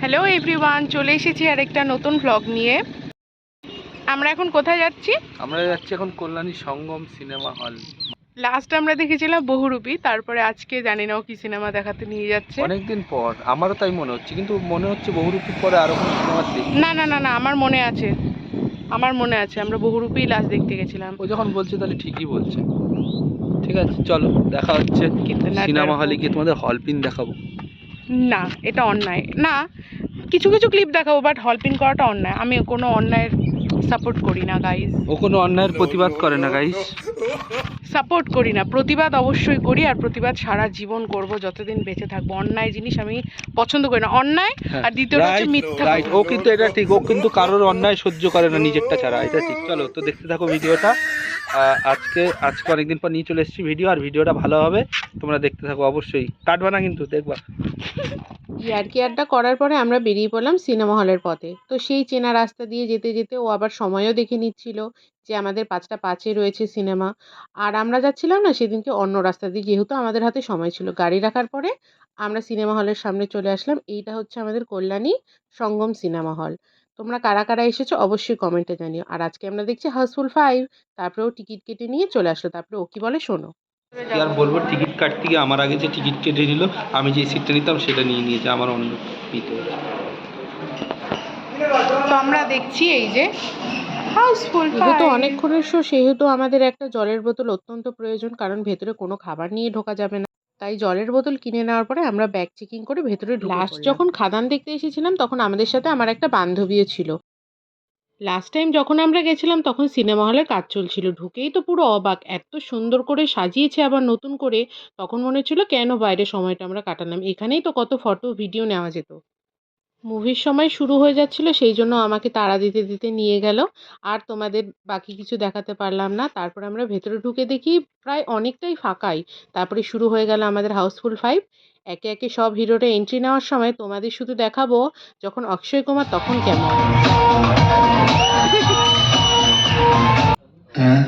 Hello everyone চলে এসেছি আর একটা নতুন ভ্লগ নিয়ে। আমরা এখন কোথায় যাচ্ছি? আমরা যাচ্ছি এখন Kalyani Sangam cinema hall last আমরা দেখেছিলাম বহুরূপী তারপরে আজকে জানি না ও কি সিনেমা দেখাতে নিয়ে যাচ্ছে। অনেকদিন পর আমারও তাই মনে হচ্ছে কিন্তু মনে হচ্ছে বহুরূপীর পরে আরও কোনো সিনেমা দেখি না না না না আমার মনে আছে। আমার মনে আছে আমরা বহুরূপী লাস্ট দেখতে গেছিলাম। ও যখন বলছে তাহলে ঠিকই বলছে। ঠিক আছে চলো দেখা হচ্ছে সিনেমা হলে। গিয়ে তোমাদের হল পিন দেখাবো। না এটা অন্যায়। না কিছু কিছু ক্লিপ দেখাবো বাট হল পিন করাটা অন্যায়। আমি কোনো অন্যায়ের সাপোর্ট করি না গাইজ ও কোনো অন্যায়ের প্রতিবাদ করে না গাইস সাপোর্ট করি না। প্রতিবাদ অবশ্যই করি আর প্রতিবাদ সারা জীবন করব যতদিন বেঁচে থাকব। অন্যায় জিনিস আমি পছন্দ করি না। অন্যায় আর দ্বিতীয়টা হচ্ছে মিথ্যা রাইট ও কিন্তু এটা ঠিক ও কিন্তু কারোর অন্যায় সহ্য করে না নিজেরটা ছাড়া। এটা ঠিক। চলো তো দেখতে থাকো ভিডিওটা। আজকে আজকে অনেকদিন পর নিয়ে চলে এসেছি ভিডিও আর ভিডিওটা ভালো হবে। তোমরা দেখতে থাকো অবশ্যই। কাটবা না কিন্তু, দেখবা। ইয়ার্কি আড্ডা করার পরে আমরা বেরিয়ে পড়লাম সিনেমা হলের পথে। তো সেই চেনা রাস্তা দিয়ে যেতে যেতে ও আবার সময়ও দেখে নিচ্ছিল যে আমাদের পাঁচটা পাঁচে রয়েছে সিনেমা। আর আমরা যাচ্ছিলাম না সেদিনকে অন্য রাস্তা দিয়ে, যেহেতু আমাদের হাতে সময় ছিল। গাড়ি রাখার পরে আমরা সিনেমা হলের সামনে চলে আসলাম। এইটা হচ্ছে আমাদের কল্যাণী সঙ্গম সিনেমা হল। তোমরা কারা কারা এসেছ অবশ্যই কমেন্টে জানিও। আর আজকে আমরা দেখছি হাউসফুল ফাইভ তারপরে ও টিকিট কেটে নিয়ে চলে আসলো। তারপরে ও কি বলে শোনো। আর বলব টিকিট কাটতে গিয়ে আমার আগে যে টিকিট কেটে নিল আমি যে সিটটা নিতাম সেটা নিয়ে নিয়েছে আমার অন্য নিতে তো আমরা দেখছি এই যে হাউসফুল যেহেতু অনেকক্ষণের শো সেহেতু আমাদের একটা জলের বোতল অত্যন্ত প্রয়োজন কারণ ভেতরে কোনো খাবার নিয়ে ঢোকা যাবে না। তাই জলের বোতল কিনে নেওয়ার পরে আমরা ব্যাগ চেকিং করে ভেতরে লাস্ট যখন খাদান দেখতে এসেছিলাম তখন আমাদের সাথে আমার একটা বান্ধবীও ছিল। লাস্ট টাইম যখন আমরা গেছিলাম তখন সিনেমা হলের কাজ চলছিল। ঢুকেই তো পুরো অবাক এত সুন্দর করে সাজিয়েছে আবার নতুন করে। তখন মনে হচ্ছিল কেন বাইরে সময়টা আমরা কাটালাম? এখানেই তো কত ফটো ভিডিও নেওয়া যেত। মুভির সময় শুরু হয়ে যাচ্ছিল, সেই জন্য আমাকে তাড়া দিতে দিতে নিয়ে গেল। আর তোমাদের বাকি কিছু দেখাতে পারলাম না। তারপর আমরা ভেতরে ঢুকে দেখি প্রায় অনেকটাই ফাঁকাই। তারপরে শুরু হয়ে গেল আমাদের হাউসফুল ফাইভ। একে একে সব হিরোরা এন্ট্রি নেওয়ার সময় তোমাদের শুধু দেখাবো যখন অক্ষয় কুমার, তখন কেমন। हैं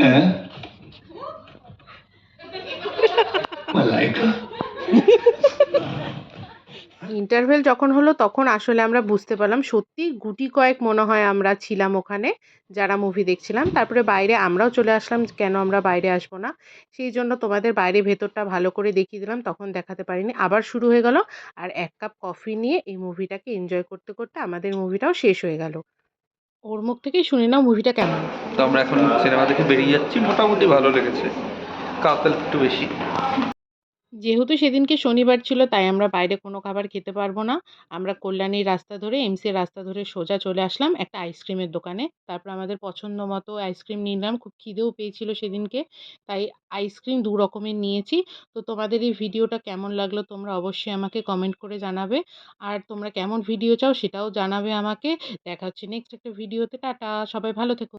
ये ইন্টারভেল যখন হলো, তখন আসলে আমরা বুঝতে পারলাম সত্যি গুটি কয়েক মনে হয় আমরা ছিলাম ওখানে, যারা মুভি দেখছিলাম। তারপরে বাইরে আমরাও চলে আসলাম, কেন আমরা বাইরে আসব না? সেই জন্য তোমাদের বাইরে ভেতরটা ভালো করে দেখিয়ে দিলাম, তখন দেখাতে পারিনি। আবার শুরু হয়ে গেল, আর এক কাপ কফি নিয়ে এই মুভিটাকে এনজয় করতে করতে আমাদের মুভিটাও শেষ হয়ে গেল। ওর মুখ থেকেই শুনে নাও মুভিটা কেমন? তো আমরা এখন সিনেমা দেখে বেরিয়ে যাচ্ছি। মোটামুটি ভালো লেগেছে। কাতাল একটু বেশি। যেহেতু সেদিনকে শনিবার ছিল, তাই আমরা বাইরে কোনো খাবার খেতে পারব না। আমরা কল্যাণীর রাস্তা ধরে এমসির রাস্তা ধরে সোজা চলে আসলাম একটা আইসক্রিমের দোকানে। তারপর আমাদের পছন্দ মতো আইসক্রিম নিলাম, খুব খিদেও পেয়েছিল সেদিনকে। তাই আইসক্রিম দু রকমের নিয়েছি। তো তোমাদের এই ভিডিওটা কেমন লাগল তোমরা অবশ্যই আমাকে কমেন্ট করে জানাবে। আর তোমরা কেমন ভিডিও চাও সেটাও জানাবে আমাকে। দেখা হচ্ছে নেক্সট একটা ভিডিওতে টাটা, সবাই ভালো থেকো।